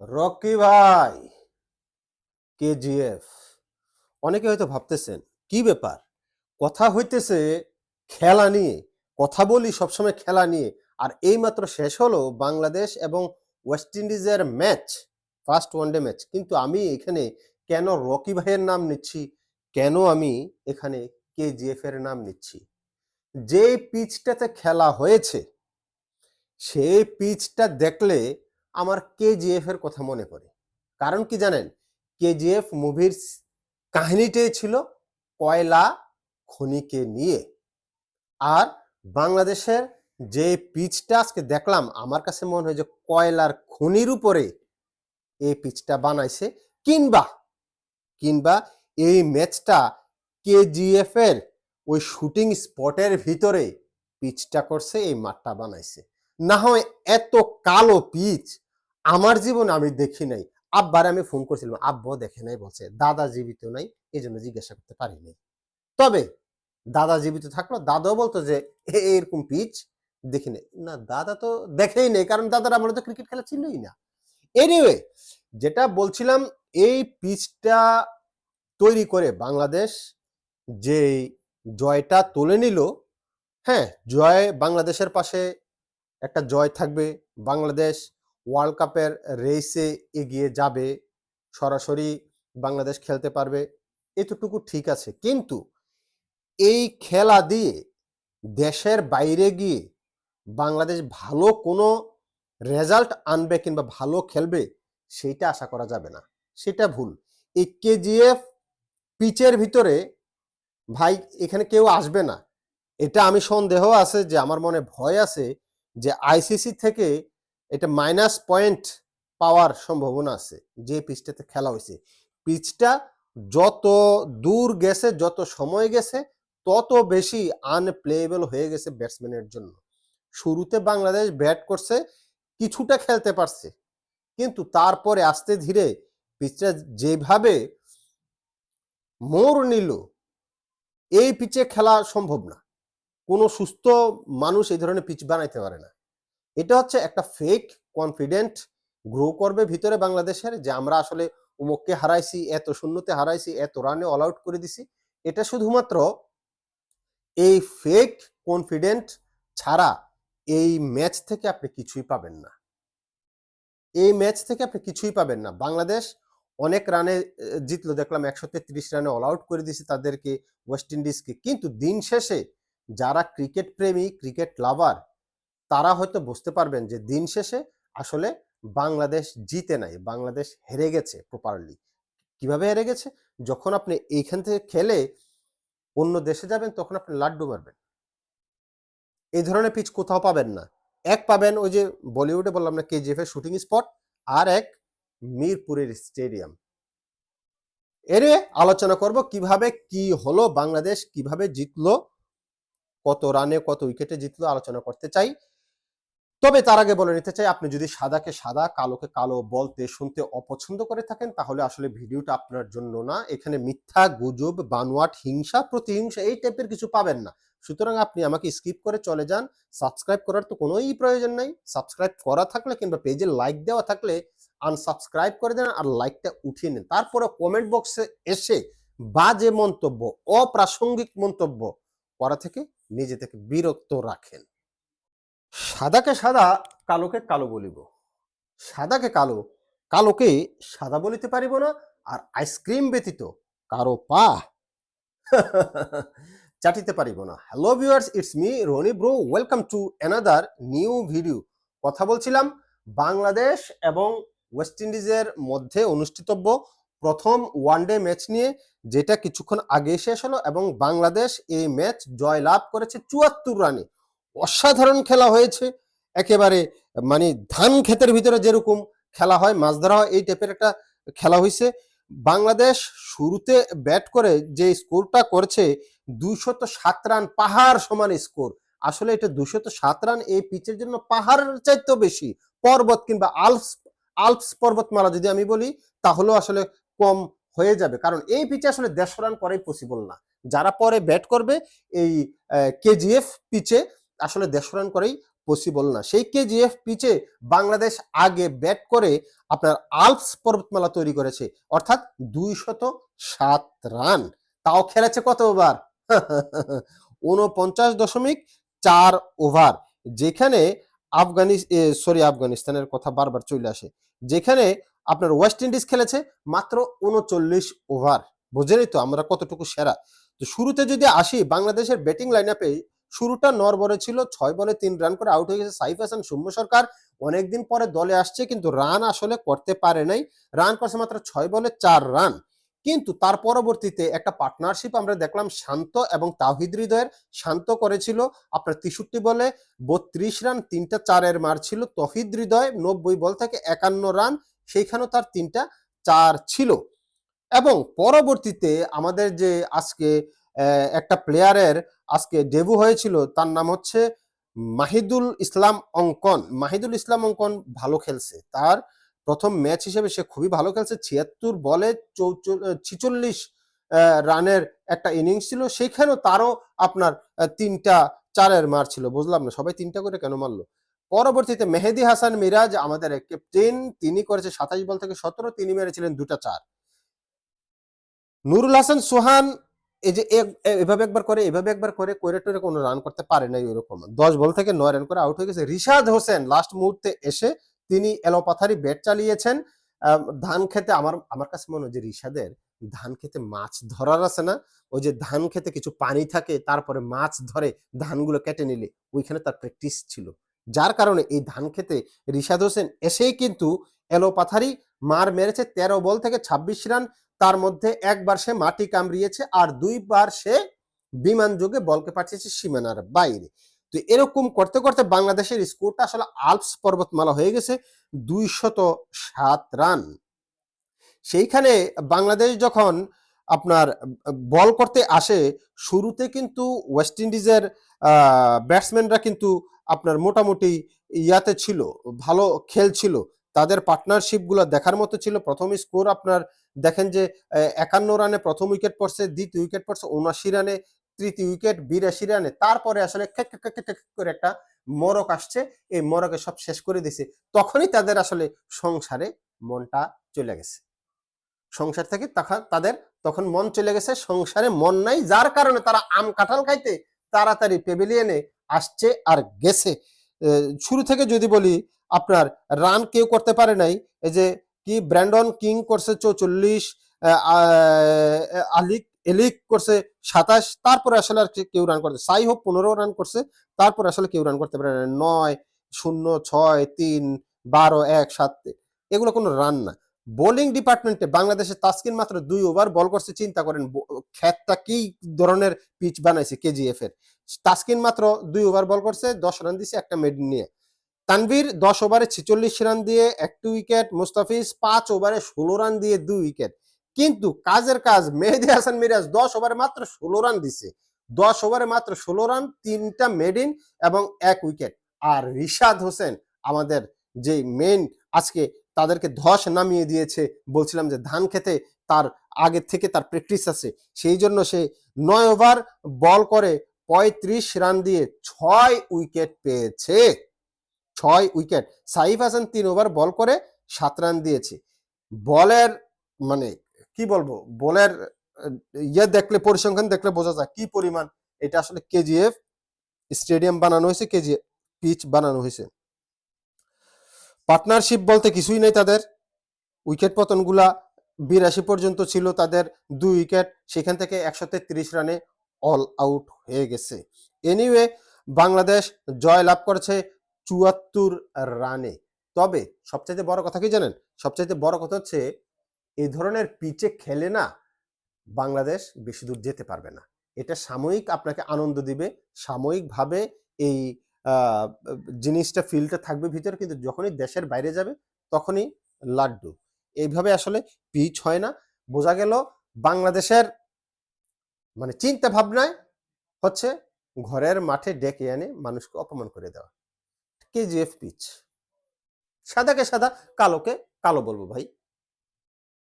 Rocky ভাই, কেজিএফ। অনেকে হয়তো ভাবতেছেন, কি ব্যাপার? কথা হইতেছে খেলা নিয়ে, কথা বলি সবসময় খেলা নিয়ে, আর এইমাত্র শেষ হলো বাংলাদেশ এবং ওয়েস্ট ইন্ডিজের ম্যাচ, ফার্স্ট ওয়ানডে ম্যাচ। কিন্তু আমি এখানে কেন রকি ভাইয়ের নাম নিচ্ছি? কেন আমি এখানে কেজিএফ এর নাম নিচ্ছি? যে পিচটাতে খেলা হয়েছে, সেই পিচটা দেখলে আমার কেজিএফ এর কথা মনে পড়ে। কারণ কি জানেন? কেজিএফ মুভির কাহিনীটাই ছিল কয়লা খনিকে নিয়ে। আর বাংলাদেশের যে পিচটা আজকে দেখলাম, আমার কাছে মনে হয় যে কয়লার খনির উপরে এই পিচটা বানাইছে, কিংবা কিংবা এই ম্যাচটা কেজিএফ এর ওই শুটিং স্পটের ভিতরে পিচটা করছে, এই মাঠটা বানাইছে। না হয় এত কালো পিচ আমার জীবন আমি দেখি নাই। আব্বার আমি ফোন করছিলাম আব্বাও দেখে নাই, বলছে। দাদা জীবিত নাই এই জন্য জিজ্ঞাসা করতে পারিনি তবে দাদা জীবিত থাকল, দাদাও বলতো যে, "এ- এরকম পিচ, দেখি নাই। না, দাদা তো দেখেই নেই, কারণ দাদার আমার তো ক্রিকেট খেলা ছিলই না। এনিওয়ে যেটা বলছিলাম, এই পিচটা তৈরি করে বাংলাদেশ যে জয়টা তুলে নিল হ্যাঁ জয় বাংলাদেশের পাশে একটা জয় থাকবে বাংলাদেশ ওয়ার্ল্ড কাপের রেসে এগিয়ে যাবে, সরাসরি বাংলাদেশ খেলতে পারবে, এতটুকু ঠিক আছে। কিন্তু এই খেলা দিয়ে দেশের বাইরে গিয়ে বাংলাদেশ ভালো কোনো রেজাল্ট আনবে কিংবা ভালো খেলবে সেইটা আশা করা যাবে না। সেটা ভুল। এই কেজিএফ পিচের ভিতরে ভাই, এখানে কেউ আসবে না। এটা আমি সন্দেহ আছে যে, আমার মনে ভয় আছে যে আইসিসি থেকে এটা মাইনাস পয়েন্ট পাওয়ার সম্ভাবনা আছে, যে পিচটাতে খেলা হয়েছে। পিচটা যত দূর গেছে, যত সময় গেছে, তত বেশি আনপ্লেয়েবল হয়ে গেছে ব্যাটসম্যানের জন্য। শুরুতে বাংলাদেশ ব্যাট করছে, কিছুটা খেলতে পারছে, কিন্তু তারপরে আস্তে ধীরে পিচটা যেভাবে মোড় নিল, এই পিচে খেলা সম্ভব না। কোনো সুস্থ মানুষ এই ধরনের পিচ বানাইতে পারে না। এটা হচ্ছে একটা ফেক কনফিডেন্ট গ্রো করবে ভিতরে বাংলাদেশের যে আমরা আসলে উমুককে হারাইছি, এত শূন্যতে হারাইছি, এত রানে অল আউট করে দিছি। এটা শুধুমাত্র এই ফেক কনফিডেন্ট ছাড়া এই ম্যাচ থেকে আপনি কিছুই পাবেন না। এই ম্যাচ থেকে আপনি কিছুই পাবেন না। বাংলাদেশ অনেক রানে জিতলো, দেখলাম একশো তেত্রিশ রানে অল আউট করে দিয়েছে তাদেরকে ওয়েস্ট ইন্ডিজকে কিন্তু দিন শেষে যারা ক্রিকেট প্রেমী ক্রিকেট লাভার তারা হয়তো বুঝতে পারবেন যে দিন শেষে আসলে বাংলাদেশ জিতে নাই, বাংলাদেশ হেরে গেছে প্রপারলি কীভাবে হেরে গেছে? যখন আপনি এইখান থেকে খেলে অন্য দেশে যাবেন, তখন আপনি লাড্ডু মারবেন। এই ধরনের পিচ কোথাও পাবেন না। এক পাবেন ওই যে বলিউডে বললাম না কেজিএফ এর শুটিং স্পট আর এক মিরপুরের স্টেডিয়াম এরে আলোচনা করব কীভাবে কি হলো বাংলাদেশ, কীভাবে জিতলো, কত রানে কত উইকেটে জিতলো, আলোচনা করতে চাই। তবে তার আগে বলে নিতে চাই, আপনি যদি সাদাকে সাদা, কালোকে কালো বলতে, শুনতে অপছন্দ করে থাকেন, তাহলে আসলে ভিডিওটা আপনার জন্য না। এখানে মিথ্যা, গুজব, বানোয়াট, হিংসা, প্রতিহিংসা এই টাইপের কিছু পাবেন না। সুতরাং আপনি আমাকে স্কিপ করে চলে যান। সাবস্ক্রাইব করার তো কোনোই প্রয়োজন নাই। সাবস্ক্রাইব করা থাকলে কিংবা পেজে লাইক দেওয়া থাকলে আনসাবস্ক্রাইব করে দেন আর লাইকটা উঠিয়ে নেন। তারপরে কমেন্ট বক্সে এসে বাজে মন্তব্য, অপ্রাসঙ্গিক মন্তব্য করা থেকে নিজে থেকে বিরক্ত রাখেন। সাদাকে সাদা, কালোকে কালো বলিব। সাদাকে কালো, কালোকে সাদা বলিতে পারিব না, আর আইসক্রিম ব্যতীত কারও পা চাটিতে পারিব না। Hello viewers, it's me Rony bro, welcome to another new video. কথা বলছিলাম বাংলাদেশ এবং ওয়েস্ট ইন্ডিজের মধ্যে অনুষ্ঠিতব্য প্রথম ওয়ানডে ম্যাচ নিয়ে, যেটা কিছুক্ষণ আগে শেষ হলো এবং বাংলাদেশ এই ম্যাচ জয় লাভ করেছে চুয়াত্তর রানে। অসাধারণ খেলা হয়েছে। একেবারে মানে ধান ক্ষেতের ভিতরে যেরকম খেলা হয়, মাছ ধরা হয়, এই টাইপের একটা খেলা হয়েছে। বাংলাদেশ শুরুতে ব্যাট করে যে স্কোরটা করছে, দুইশত সাত রান পাহাড় সমান স্কোর আসলে এটা দুশত সাত রান এই পিচের জন্য পাহাড়ের চাইতেও বেশি। পর্বত কিংবা আলপস আলপস পর্বতমালা যদি আমি বলি, তাহলেও আসলে কম হয়ে যাবে। কারণ এই পিচে আসলে দেড়শো রান করাই পসিবল না। যারা পরে ব্যাট করবে, এই কেজিএফ পিচে আসলে দেড়শো রান করেই পসিবল না। সেই কেজিএফ পিচে বাংলাদেশ আগে ব্যাট করে আপনার আলপস পর্বতমালা তৈরি করেছে। অর্থাৎ দুইশত সাত রান তাও খেলেছে কত ওভার উনপঞ্চাশ দশমিক চার ওভার যেখানে আফগানিস সরি আফগানিস্তানের কথা বারবার চলে আসে। যেখানে আপনার ওয়েস্ট ইন্ডিজ খেলেছে মাত্র উনচল্লিশ ওভার বোঝেনই তো আমরা কতটুকু সেরা। তো শুরুতে যদি আসি, বাংলাদেশের ব্যাটিং লাইন আপে শুরুটা নরবরে ছিল, ছয় বলে তিন রান করে আউট হয়ে গেছে সাইফ হাসান সৌম্য সরকার। অনেকদিন পরে দলে আসছে, কিন্তু রান আসলে করতে পারে নাই। রান করছে মাত্র ছয় বলে চার রান কিন্তু তার পরবর্তীতে একটা পার্টনারশিপ আমরা দেখলাম শান্ত এবং তাহিদ হৃদয়ের। শান্ত করেছিল, আপনার তেষট্টি বলে বত্রিশ রান তিনটা চারের মার ছিল। তহিদ হৃদয় নব্বই বল থেকে একান্ন রান সেইখানেও তার তিনটা চার ছিল। এবং পরবর্তীতে আমাদের যে আজকে একটা প্লেয়ারের আজকে ডেবু হয়েছিল, তার নাম হচ্ছে মাহিদুল ইসলাম অঙ্কন। মাহিদুল ইসলাম অঙ্কন ভালো খেলছে। তার প্রথম ম্যাচ হিসেবে সে খুবই ভালো খেলছে, ছিয়াত্তর বলে ছিচল্লিশ রানের একটা ইনিংস ছিল। সেখানেও তারও আপনার তিনটা চারের মার ছিল। বুঝলাম না, সবাই তিনটা করে কেন মারলো? পরবর্তীতে মেহেদি হাসান মিরাজ, আমাদের ক্যাপ্টেন তিনি করেছে সাতাইশ বল থেকে সতেরো, তিনি মেরেছিলেন দুটা চার। নুরুল হাসান সোহান এই যে এভাবে একবার করে, এভাবে একবার করে করে টোরে কোনো রান করতে পারে নাই ওইরকম। দশ বল থেকে নয় রান করে আউট হয়ে গেছে। রিশাদ হোসেন লাস্ট মুহূর্তে এসে তিনি এলোপাথারি ব্যাট চালিয়েছেন। ধান খেতে আমার আমার কাছে মনে হয় যে রিশাদের ধান খেতে মাছ ধরার আছে না। ওই যে ধান খেতে কিছু পানি থাকে, তারপরে মাছ ধরে ধানগুলো কেটে নিলে ওইখানে তার প্র্যাকটিস ছিল। যার কারণে এই ধান খেতে রিশাদ হোসেন এসেই কিন্তু এলোপাথারি মার মেরেছে তেরো বল থেকে ছাব্বিশ রান, তার মধ্যে একবার সে মাটি কামড়িয়েছে আর দুইবার সে বিমান যোগে বলকে পাঠিয়েছে সীমানার বাইরে। তো এরকম করতে করতে বাংলাদেশের স্কোরটা আসলে আলপস পর্বতমালা হয়ে গেছে দুইশত সাত রান। সেইখানে বাংলাদেশ যখন আপনার বল করতে আসে, শুরুতে কিন্তু ওয়েস্ট ইন্ডিজের ব্যাটসম্যানরা কিন্তু আপনার মোটামুটি ইয়াতে ছিল, ভালো খেলছিল। তাদের পার্টনারশিপগুলো দেখার মতো ছিল। প্রথম স্কোর আপনার দেখেন যে একান্ন রানে প্রথম উইকেট পড়ছে, দ্বিতীয় উইকেট পড়ছে উনাশি রানে তৃতীয় উইকেট বিরাশি রানে তারপরে আসলে করে একটা মরক আসছে। এই মরকে সব শেষ করে দিছে। তখনই তাদের আসলে সংসারে মনটা চলে গেছে। সংসার থেকে তাদের তখন মন চলে গেছে। সংসারে মন নাই, যার কারণে তারা আম কাঁঠাল খাইতে তাড়াতাড়ি পেভিলিয়নে আসছে আর গেছে। শুরু থেকে যদি বলি আপনার রান কেউ করতে পারে নাই। এই যে কি ব্র্যান্ডন কিং করছে চৌচল্লিশ আলিক, এলিক করছে সাতাশ, তারপরে আসলে আর কেউ রান করতে সাই হোক পনেরো রান করছে, তারপরে আসলে কেউ রান করতে পারে না নয়, শূন্য, ছয়, তিন, বারো, এক, সাত এগুলো কোনো রান না। বোলিং ডিপার্টমেন্টে বাংলাদেশের তাসকিন মাত্র দুই ওভার বল করছে, চিন্তা করেন খ্যাতটা কি ধরনের পিচ বানাইছে কেজিএফ এর তাসকিন মাত্র দুই ওভার বল করছে, দশ রান দিছে একটা মেড নিয়ে। তানভীর দশ ওভারে ছেচল্লিশ রান দিয়ে একটি উইকেট, মুস্তাফিজ পাঁচ ওভারে ষোলো রান দিয়ে দুই উইকেট। কিন্তু কাজের কাজ, মেহেদি হাসান মিরাজ দশ ওভারে মাত্র ষোলো রান দিছে। দশ ওভারে মাত্র ষোলো রান, তিনটা মেডিন এবং এক উইকেট। আর রিশাদ হোসেন আমাদের যে মেন আজকে তাদেরকে ধস নামিয়ে দিয়েছে। বলছিলাম যে ধান খেতে তার আগের থেকে তার প্র্যাকটিস আছে। সেই জন্য সে নয় ওভার বল করে পঁয়ত্রিশ রান দিয়ে ছয় উইকেট পেয়েছে। ছয় উইকেট। সাইফ হাসান তিন ওভার বল করে সাত রান দিয়েছে। বলের মানে কি বলব? বলের ইয়ে দেখলে, পরিসংখ্যান দেখলে বোঝা যায় কি পরিমাণ এটা আসলে কেজিএফ স্টেডিয়াম বানানো হয়েছে, কেজিএফ পিচ বানানো হয়েছে। পার্টনারশিপ বলতে কিছুই নেই তাদের। উইকেট পতনগুলা বিরাশি পর্যন্ত ছিল তাদের দুই উইকেট, সেখান থেকে একশো তেত্রিশ রানে অল আউট হয়ে গেছে। এনিওয়ে বাংলাদেশ জয় লাভ করেছে চুয়াত্তর রানে। তবে সবচাইতে বড় কথা কি জানেন? সবচাইতে বড় কথা হচ্ছে এই ধরনের পিচে খেলে না বাংলাদেশ বেশি দূর যেতে পারবে না। এটা সাময়িক আপনাকে আনন্দ দিবে, সাময়িকভাবে এই জিনিসটা ফিলটা থাকবে ভিতরে, কিন্তু যখনই দেশের বাইরে যাবে, তখনই লাড্ডু। এইভাবে আসলে পিচ হয় না। বোঝা গেল বাংলাদেশের মানে চিন্তা ভাবনায় হচ্ছে ঘরের মাঠে ডেকে এনে মানুষকে অপমান করে দেওয়া। কেজিএফ পিচ সাদাকে সাদা কালোকে কালো বলব ভাই।